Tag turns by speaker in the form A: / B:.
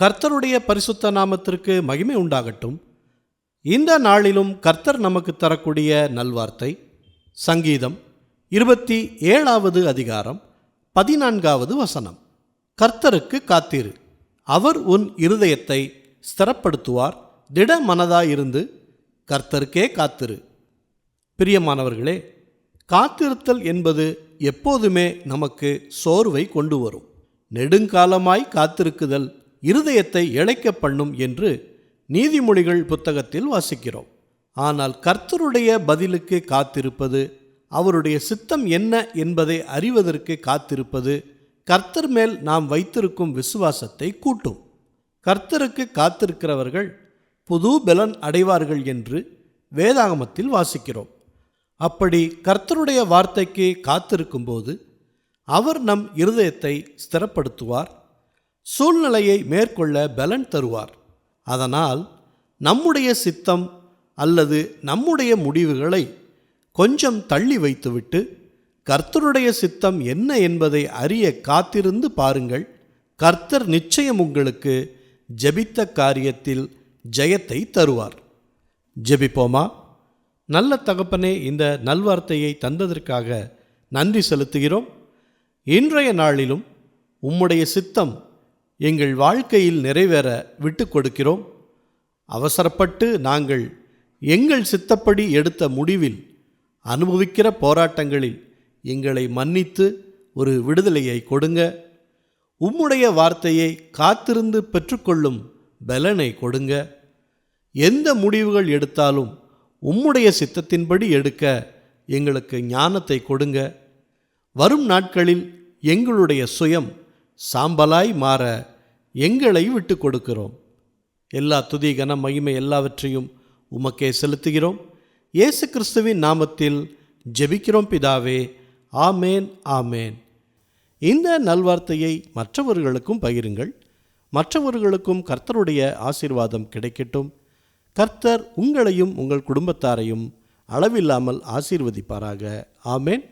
A: கர்த்தருடைய பரிசுத்த நாமத்திற்கு மகிமை உண்டாகட்டும். இந்த நாளிலும் கர்த்தர் நமக்கு தரக்கூடிய நல்வார்த்தை சங்கீதம் இருபத்தி ஏழாவது அதிகாரம் பதினான்காவது வசனம். கர்த்தருக்கு காத்திரு. அவர் உன் இருதயத்தை ஸ்திரப்படுத்துவார் திட மனதாயிருந்து கர்த்தருக்கே காத்திரு. பிரியமானவர்களே காத்திருத்தல் என்பது எப்போதுமே நமக்கு சோர்வை கொண்டு வரும். நெடுங்காலமாய் காத்திருக்குதல் இருதயத்தை இழைக்க பண்ணும் என்று நீதிமொழிகள் புத்தகத்தில் வாசிக்கிறோம். ஆனால் கர்த்தருடைய பதிலுக்கு காத்திருப்பது அவருடைய சித்தம் என்ன என்பதை அறிவதற்கு காத்திருப்பது கர்த்தர் மேல் நாம் வைத்திருக்கும் விசுவாசத்தை கூட்டும். கர்த்தருக்கு காத்திருக்கிறவர்கள் புது பலன் அடைவார்கள் என்று வேதாகமத்தில் வாசிக்கிறோம். அப்படி கர்த்தருடைய வார்த்தைக்கு காத்திருக்கும்போது அவர் நம் இருதயத்தை ஸ்திரப்படுத்துவார் சூழ்நிலையை மேற்கொள்ள பலன் தருவார். அதனால் நம்முடைய சித்தம் அல்லது நம்முடைய முடிவுகளை கொஞ்சம் தள்ளி வைத்துவிட்டு கர்த்தருடைய சித்தம் என்ன என்பதை அறிய காத்திருந்து பாருங்கள். கர்த்தர் நிச்சயம் உங்களுக்கு ஜெபித்த காரியத்தில் ஜெயத்தை தருவார். ஜெபிப்போமா? நல்ல தகப்பனே இந்த நல்வார்த்தையை தந்ததற்காக நன்றி செலுத்துகிறோம். இன்றைய நாளிலும் உம்முடைய சித்தம் எங்கள் வாழ்க்கையில் நிறைவேற விட்டு கொடுக்கிறோம். அவசரப்பட்டு நாங்கள் எங்கள் சித்தப்படி எடுத்த முடிவில் அனுபவிக்கிற போராட்டங்களில் எங்களை மன்னித்து ஒரு விடுதலையை கொடுங்க. உம்முடைய வார்த்தையை காத்திருந்து பெற்றுக்கொள்ளும் பலனை கொடுங்க. எந்த முடிவுகள் எடுத்தாலும் உம்முடைய சித்தத்தின்படி எடுக்க எங்களுக்கு ஞானத்தை கொடுங்க. வரும் நாட்களில் எங்களுடைய சுயம் சாம்பலாய் மாற எங்களை விட்டு கொடுக்கிறோம். எல்லா துதி கன மகிமை எல்லாவற்றையும் உமக்கே செலுத்துகிறோம். இயேசு கிறிஸ்துவின் நாமத்தில் ஜெபிக்கிறோம் பிதாவே. ஆமேன் ஆமேன். இந்த நல்வார்த்தையை மற்றவர்களுக்கும் பகிருங்கள். மற்றவர்களுக்கும் கர்த்தருடைய ஆசீர்வாதம் கிடைக்கட்டும். கர்த்தர் உங்களையும் உங்கள் குடும்பத்தாரையும் அளவில்லாமல் ஆசீர்வதிப்பாராக. ஆமேன்.